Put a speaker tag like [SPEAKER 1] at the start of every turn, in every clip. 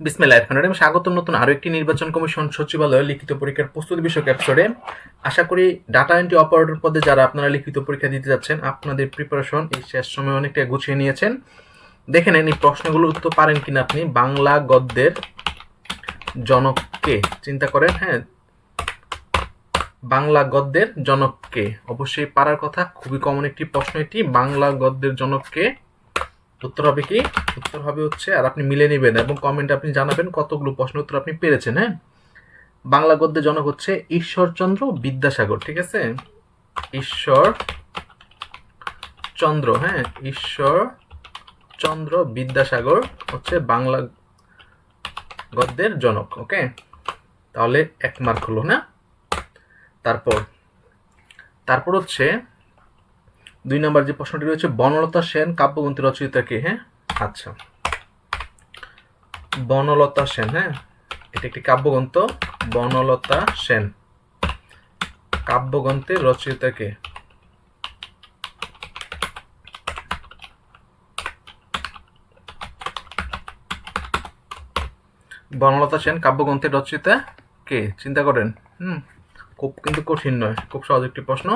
[SPEAKER 1] বিসমিল্লাহ রহমান রহিম। স্বাগতম নতুন আরও একটি নির্বাচন কমিশন সচিবালয় লিখিত পরীক্ষার প্রস্তুতি বিষয়ক এপিসোডে আশা করি ডাটা এন্ট্রি অপারেটর পদে যারা আপনারা লিখিত পরীক্ষা দিতে যাচ্ছেন, আপনাদের প্রিপারেশন এই শেষ সময় অনেকটা গুছিয়ে নিয়েছেন। দেখে নেন এই প্রশ্নগুলোর উত্তর পারেন কিনা আপনি। বাংলা গদ্যের জনককে চিন্তা করেন হ্যাঁ। বাংলা গদ্যের জনককে। অবশ্যই পারার কথা, খুবই কমন একটি প্রশ্ন এটি। বাংলা গদ্যের জনককে উত্তর হবে কি? উত্তর হবে হচ্ছে, আর আপনি মিলে নেবেন এবং কমেন্টে আপনি জানাবেন কতগুলো প্রশ্ন উত্তর আপনি পেরেছেন হ্যাঁ? বাংলা গদ্যের জনক হচ্ছে ঈশ্বরচন্দ্র বিদ্যাসাগর, ঠিক আছে? ঈশ্বর চন্দ্র হ্যাঁ? ঈশ্বর চন্দ্র বিদ্যাসাগর হচ্ছে বাংলা গদ্যের জনক ওকে তাহলে এক মার্ক হলো, না? তারপর তারপর হচ্ছে দুই নম্বর যে প্রশ্নটি রয়েছে, বনলতা সেন কাব্যগ্রন্থের রচয়িতা কে? হ্যাঁ? আচ্ছা। বনলতা সেন হ্যাঁ? এটা একটি কাব্যগ্রন্থ, বনলতা সেন। কাব্যগ্রন্থের রচয়িতা কে? বনলতা সেন কাব্যগ্রন্থের রচয়িতা কে? চিন্তা করেন। হুম, খুব কিন্তু কঠিন নয়, খুব সহজ একটি প্রশ্ন।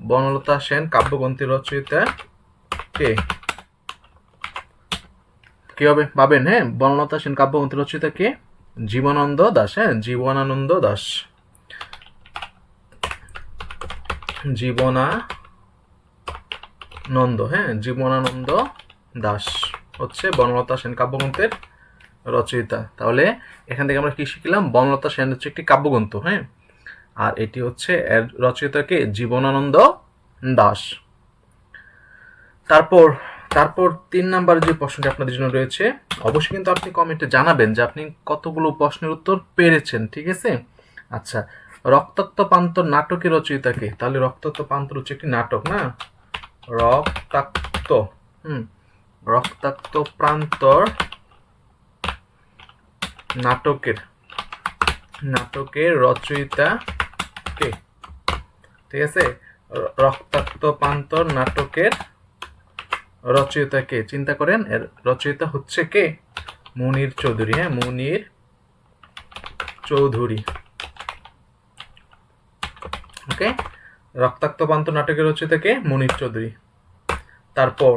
[SPEAKER 1] বনলতা সেন কাব্যগ্রন্থের রচয়িতা কে? কি হবে? পাবেন হ্যাঁ? বনলতা সেন কাব্যগ্রন্থের রচয়িতা কে? জীবনানন্দ দাস হ্যাঁ? জীবনানন্দ দাস। জীবনানন্দ হ্যাঁ? জীবনানন্দ দাস হচ্ছে বনলতা সেন, কাব্যগ্রন্থের রচয়িতা। তাহলে এখান থেকে আমরা কি শিখলাম? বনলতা সেন হচ্ছে একটি কাব্যগ্রন্থ হ্যাঁ? আর এটি হচ্ছে এর রচয়িতাকে জীবনানন্দ দাস। তারপর তারপর তিন নাম্বার যে প্রশ্নটি আপনাদের জন্য রয়েছে, অবশ্যই কিন্তু আপনি কমেন্টে জানাবেন যে আপনি কতগুলো প্রশ্নের উত্তর পেরেছেন, ঠিক আছে? আচ্ছা রক্তাক্ত পান্তর নাটকের রচয়িতাকে, তাহলে রক্তাক্ত পান্তর হচ্ছে একটি নাটক, না? রক্তাক্ত, হুম রক্তাক্ত প্রান্তর নাটকের নাটকের রচয়িতা কে ঠিক আছে? রক্তাক্ত পান্তর নাটকের রচয়িতা কে? চিন্তা করেন, এর রচয়িতা হচ্ছে কে? মুনির চৌধুরী। হ্যাঁ মুনির চৌধুরী। ওকে? রক্তাক্ত পান্ত নাটকের রচয়িতা কে? মুনির চৌধুরী। তারপর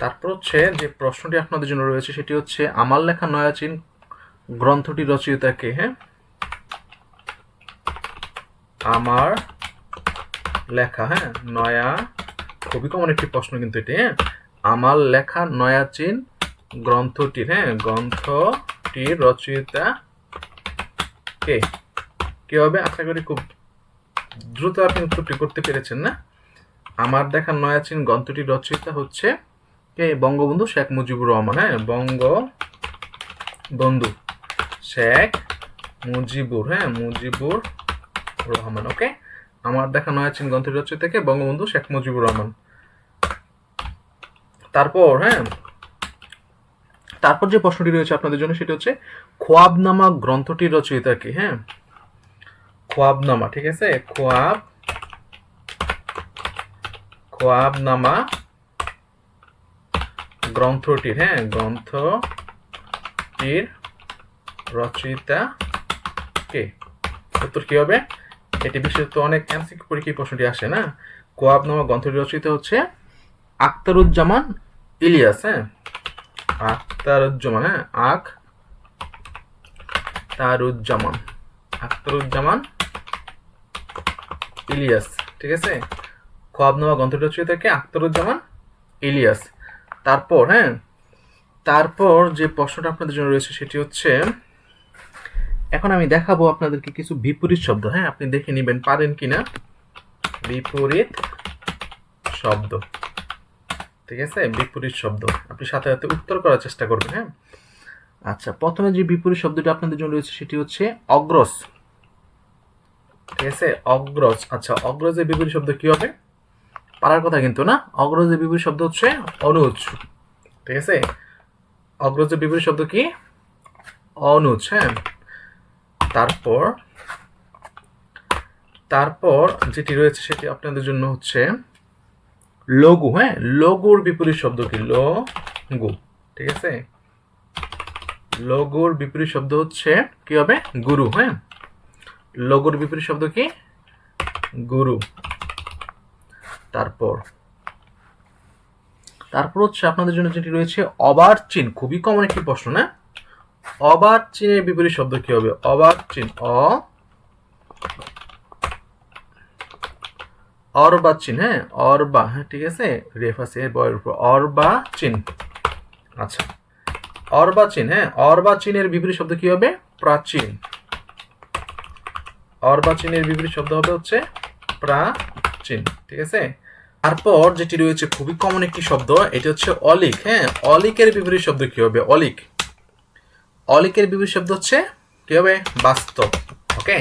[SPEAKER 1] তারপর হচ্ছে যে প্রশ্নটি আপনাদের জন্য রয়েছে, সেটি হচ্ছে, আমার লেখা নয়াচীন গ্রন্থটি রচয়িতা কে হ্যাঁ? আমার লেখা হ্যাঁ? নয়া, খুবই কমন একটি প্রশ্ন কিন্তু এটি হ্যাঁ? আমার লেখা নয়াচীন গ্রন্থটির হ্যাঁ? গ্রন্থটির রচয়িতা কে? কে হবে আশা করি খুব দ্রুত আপনি উত্তরটি করতে পেরেছেন, না? আমার দেখা নয়াচীন গ্রন্থটির রচয়িতা হচ্ছে কে? বঙ্গবন্ধু শেখ মুজিবুর রহমান হ্যাঁ? বঙ্গ বন্ধু শেখ মুজিবুর হ্যাঁ মুজিবুর রহমান, ওকে? আমার দেখা নয়াচীন গ্রন্থের রচয়িতা থেকে বঙ্গবন্ধু শেখ মুজিবুর রহমান। তারপর হ্যাঁ তারপর যে প্রশ্নটি রয়েছে আপনাদের জন্য সেটা হচ্ছে খোয়াবনামা গ্রন্থটির রচয়িতা কি হ্যাঁ? খোয়াবনামা, ঠিক আছে? খোয়াব, খোয়াবনামা গ্রন্থটির হ্যাঁ গ্রন্থটির রচয়িতা কে? উত্তর কি হবে? এটি বিশেষত অনেক এমসিকিউ পরীক্ষায় প্রশ্নটি আসে, না? কোয়াব নামা গ্রন্থটির রচয়িতা হচ্ছে আখতারুজ্জামান ইলিয়াস হ্যাঁ? আখতারুজ্জামান হ্যাঁ? আখ তারুজ্জামান। আখতারুজ্জামান ইলিয়াস, ঠিক আছে? খোয়াবনামা গ্রন্থটির রচয়িতা কে? আখতারুজ্জামান ইলিয়াস। তারপর হ্যাঁ? তারপর যে প্রশ্নটা আপনাদের জন্য রয়েছে সেটি হচ্ছে এখন আমি দেখাবো আপনাদেরকে কিছু বিপরীত শব্দ। হ্যাঁ আপনি দেখে নেবেন, পারেন কিনা? বিপরীত শব্দ। ঠিক আছে? বিপরীত শব্দ। আপনি সাথে সাথে উত্তর করার চেষ্টা করবেন হ্যাঁ? আচ্ছা প্রথমে যে বিপরীত শব্দটি আপনাদের জন্য রয়েছে সেটি হচ্ছে অগ্রস ঠিক আছে? অগ্রস আচ্ছা অগ্রজের বিপরীত শব্দ কি হবে? পারার কথা কিন্তু না। অগ্রজের বিপরীত শব্দ হচ্ছে অনুজ। ঠিক আছে? অগ্রজের বিপরীত শব্দ কি? অনুজ হ্যাঁ? তারপর তারপর যেটি রয়েছে সেটি আপনাদের জন্য হচ্ছে লঘু হ্যাঁ? লঘুর বিপরীত শব্দ কি? লো গু ঠিক আছে? লঘুর বিপরীত শব্দ হচ্ছে কি হবে? গুরু হ্যাঁ? লঘুর বিপরীত শব্দ কি? গুরু। তারপর তারপর হচ্ছে আপনাদের জন্য যেটি রয়েছে, অবার চিন খুবই কমন একটি প্রশ্ন, না? অবার চিনের বিপরীত শব্দ কি হবে? অবার চিন। অ। অর্বাচীন হ্যাঁ? অর্বা হ্যাঁ ঠিক আছে? রেফ আছে এর বয়ের উপর অর্বাচীন আচ্ছা। অর্বাচীন হ্যাঁ? অর্বাচীনের বিপরীত শব্দ কি হবে? প্রাচীন। অর্বাচীনের বিপরীত শব্দ হবে হচ্ছে প্রাচীন, ঠিক আছে? তারপর যেটি রয়েছে খুবই কমন একটি শব্দ, এটি হচ্ছে অলিক হ্যাঁ? অলিকের বিপরীত শব্দ কি হবে? অলিক। অলিকের বিপরীত শব্দ হচ্ছে কি হবে? বাস্তব, ওকে?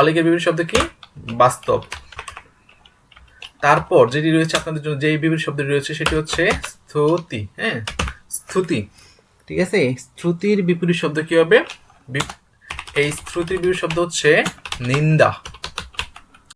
[SPEAKER 1] অলিকের বিপরীত শব্দ কি? বাস্তব। তারপর যেটি রয়েছে আপনাদের জন্য, যেই বিপরীত শব্দটি রয়েছে, সেটি হচ্ছে স্তুতি হ্যাঁ? স্তুতি, ঠিক আছে? স্তুতির বিপরীত শব্দ কি হবে? এই স্তুতির বিপরীত শব্দ হচ্ছে নিন্দা।